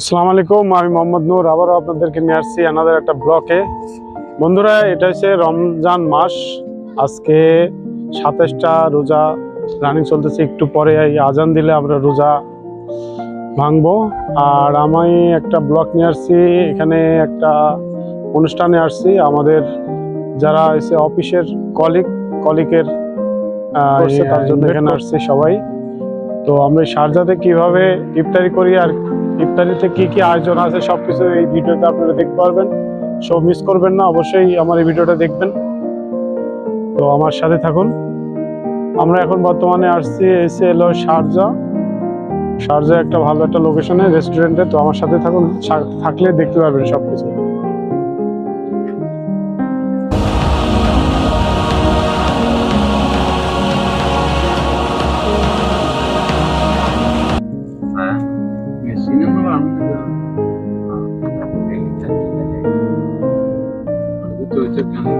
আসসালামু আলাইকুম আমি মোহাম্মদ নূর। আবারও আপনাদেরকে নিয়ে আসছি আনাদের একটা ব্লকে বন্ধুরা এটা হচ্ছে রমজান মাস। আজকে সাতাশটা রোজা রানিং চলতেছে। একটু পরে এই আজান দিলে আমরা রোজা ভাঙবো। আর আমি একটা ব্লক নিয়ে আসছি। এখানে একটা অনুষ্ঠানে আসছি। আমাদের যারা এসে অফিসের কলিগ কলিগের তার জন্য এখানে আসছি সবাই। তো আমরা শারজাতে কীভাবে ইফতারি করি আর ইফতারিতে কি কি আয়োজন আছে সব কিছু এই ভিডিওতে আপনারা দেখতে পারবেন। সব মিস করবেন না, অবশ্যই আমার এই ভিডিওটা দেখবেন। তো আমার সাথে থাকুন। আমরা এখন বর্তমানে আসছি এসে এলো শারজা শারজা একটা ভালো একটা লোকেশনে রেস্টুরেন্টে তো আমার সাথে থাকুন, থাকলে দেখতে পারবেন সব কিছু Amen.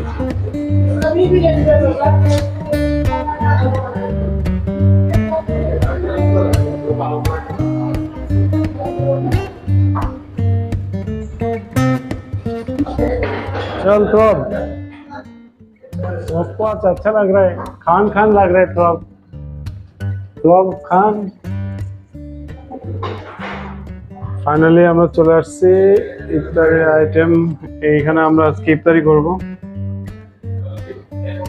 রেস্টুরেন্ট चल तो अब सबको आज अच्छा लग रहा है खान खान लग रहा है तो अब তো अब খান ফাইনালি আমরা চলে আসছি ইফতারি আইটেম এইখানে আমরা আজকে ইফতারি করব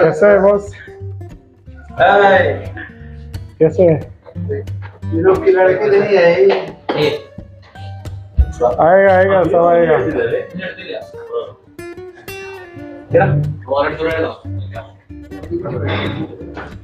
कैसे है बॉस? कैसे? है लोग की लड़की नहीं आई आएगा आएगा सब आएगा। हाँ इफ्तारी में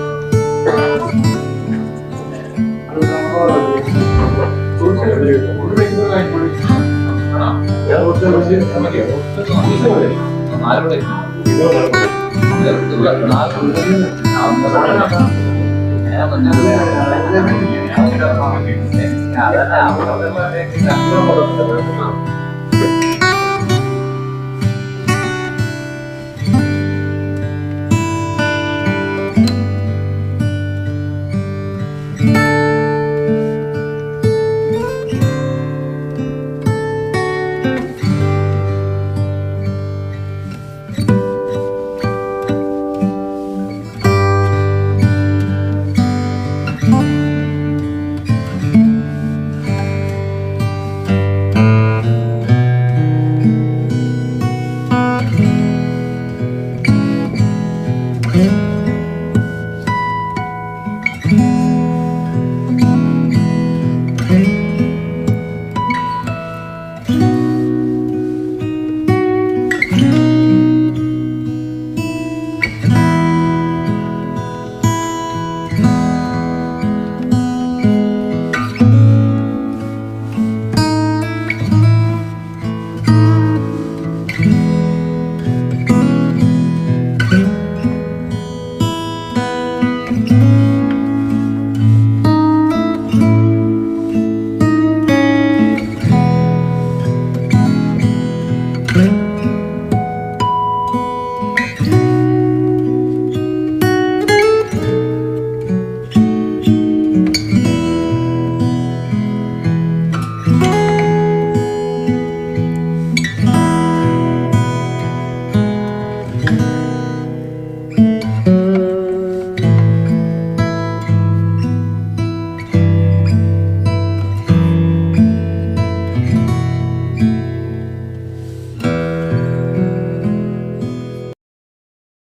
അതല്ല Mm-hmm.